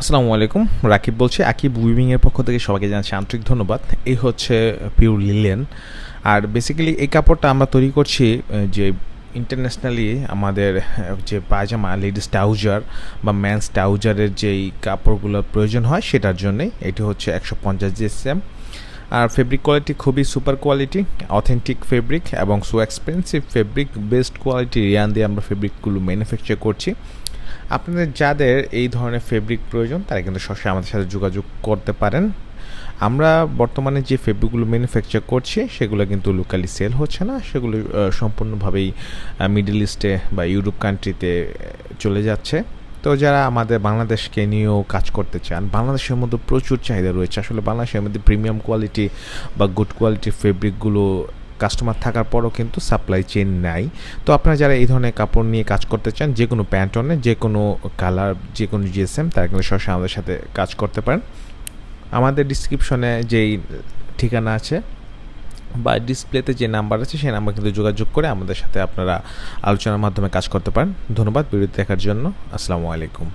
আসসালামু আলাইকুম। রাকিব বলছি, আকিব উইভিংয়ের পক্ষ থেকে সবাইকে জানাচ্ছি আন্তরিক ধন্যবাদ। এই হচ্ছে পিওর লিলেন আর বেসিক্যালি এই কাপড়টা আমরা তৈরি করছি যে ইন্টারন্যাশনালি আমাদের যে পায়জামা লেডিস ট্রাউজার বা ম্যান্স ট্রাউজারের যেই কাপড়গুলোর প্রয়োজন হয় সেটার জন্যই। এটি হচ্ছে একশো পঞ্চাশ জিএসএম আর ফেব্রিক কোয়ালিটি খুবই সুপার কোয়ালিটি অথেন্টিক ফেব্রিক এবং so expensive fabric best quality rayon দিয়ে আমরা ফেব্রিকগুলো ম্যানুফ্যাকচার করছি। আপনাদের যাদের এই ধরনের ফেব্রিক প্রয়োজন, তারা কিন্তু সরাসরি আমাদের সাথে যোগাযোগ করতে পারেন। আমরা বর্তমানে যে ফেব্রিকগুলো ম্যানুফ্যাকচার করছি, সেগুলো কিন্তু লোকালি সেল হচ্ছে না। সেগুলো সম্পূর্ণভাবেই মিডল ইস্টে বা ইউরোপ কান্ট্রিতে চলে যাচ্ছে। তো যারা আমাদের বাংলাদেশকে নিয়েও কাজ করতে চান, বাংলাদেশের মধ্যে প্রচুর চাহিদা রয়েছে। আসলে বাংলাদেশের মধ্যে প্রিমিয়াম কোয়ালিটি বা গুড কোয়ালিটির ফেব্রিকগুলো কাস্টমার থাকার পরও কিন্তু সাপ্লাই চেন নাই। তো আপনারা যারা এই ধরনের কাপড় নিয়ে কাজ করতে চান, যে কোনো প্যান্টনে যে কোনো কালার যে কোনো জিএসএম তারা কিন্তু সরাসরি আমাদের সাথে কাজ করতে পারেন। আমাদের ডিসক্রিপশনে যেই ঠিকানা আছে, বা ডিসপ্লেতে যে নাম্বার আছে, সেই নাম্বার কিন্তু যোগাযোগ করে আমাদের সাথে আপনারা আলোচনার মাধ্যমে কাজ করতে পারেন। ধন্যবাদ ভিডিও দেখার জন্য। আসসালামু আলাইকুম।